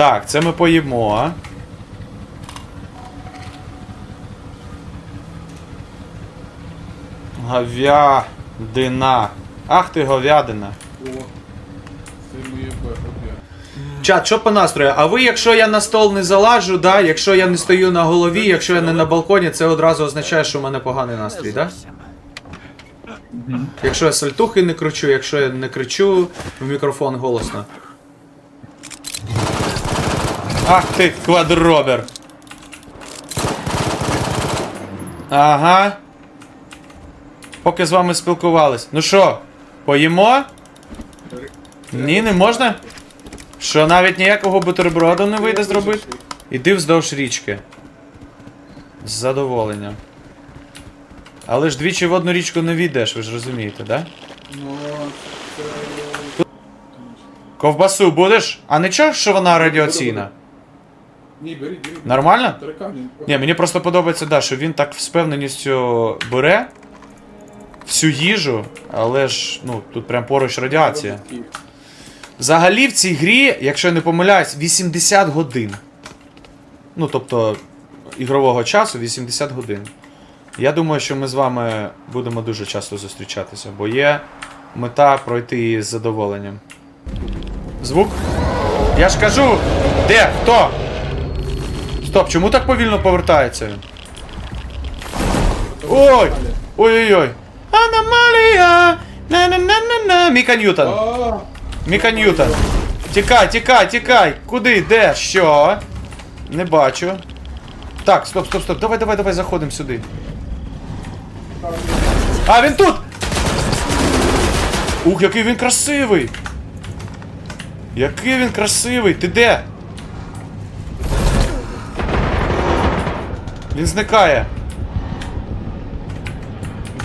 Так, це ми поїмо. Говядина. Ах ти говядина. О, це моє. Чат, що по настрою? А ви, якщо я на стол не залажу, да, якщо я не стою на голові, якщо я не на балконі, це одразу означає, що в мене поганий настрій, да? Якщо я сальтухи не кручу, якщо я не кричу в мікрофон голосно. Ах ти, квадробер. Ага. Поки з вами спілкувались. Ну що, поїмо? Ні, не можна? Що навіть ніякого бутерброду не вийде зробити? Іди вздовж річки. З задоволенням. Але ж двічі в одну річку не війдеш, ви ж розумієте, да? Ковбасу будеш? А нічого, що вона радіаційна? Ні, беріть, беріть. Нормально? Ні, мені просто подобається, да, що він так з впевненістю бере всю їжу, але ж, ну, тут прям поруч радіація. Взагалі в цій грі, якщо я не помиляюсь, 80 годин. Ну, тобто, ігрового часу 80 годин. Я думаю, що ми з вами будемо дуже часто зустрічатися, бо є мета пройти її з задоволенням. Звук? Я ж кажу! Де? Хто? Стоп, чому так повільно повертається він? Ой! Ой-ой-ой! Аномалія! На-на-на-на-на! Міка Ньютон! Міка Ньютон. Тікай, тікай, тікай. Куди? Де? Що? Не бачу. Так, стоп, стоп, стоп. Давай, давай, давай, заходимо сюди. А, він тут! Ух, який він красивий! Який він красивий! Ти де? Він зникає.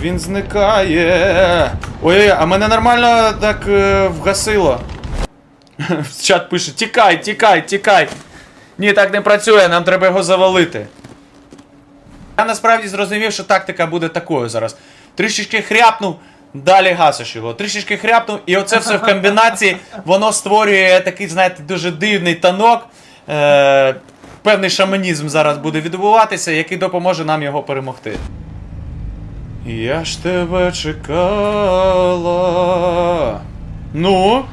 Він зникає. Ой, а мене нормально так е, вгасило. Чат пише: тікай, тікай, тікай. Ні, так не працює, нам треба його завалити. Я насправді зрозумів, що тактика буде такою зараз. Трішечки хряпнув, далі гасиш його. Трішечки хряпнув, і оце все в комбінації, воно створює такий, знаєте, дуже дивний танок. Е, певний шаманізм зараз буде відбуватися, який допоможе нам його перемогти. Я ж тебе чекала. Ну?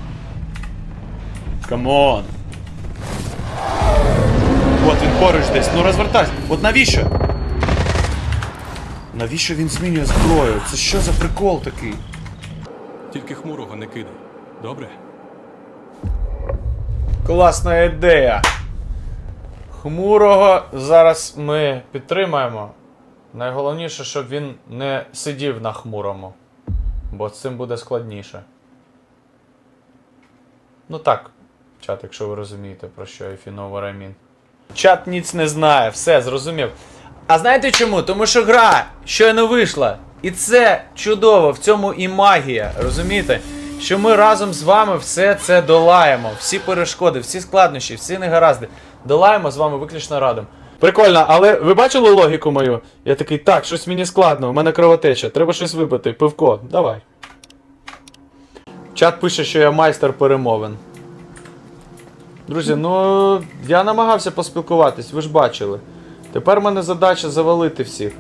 Камон. От він поруч десь. Ну розвертайся. От навіщо? Навіщо він змінює зброю? Це що за прикол такий? Тільки хмурого не кидай. Добре? Класна ідея. Хмурого зараз ми підтримаємо. Найголовніше, щоб він не сидів на хмурому. Бо з цим буде складніше. Ну так, чат, якщо ви розумієте, про що я фіново рамін. Чат ніц не знає, все, зрозумів. А знаєте чому? Тому що гра щойно вийшла. І це чудово, в цьому і магія, розумієте? Що ми разом з вами все це долаємо. Всі перешкоди, всі складнощі, всі негаразди. Долаємо з вами виключно радом. Прикольно, але ви бачили логіку мою? Я такий, так, щось мені складно, у мене кровотеча, треба щось випити, пивко, давай. Чат пише, що я майстер перемовин. Друзі, ну я намагався поспілкуватись, ви ж бачили. Тепер в мене задача завалити всіх.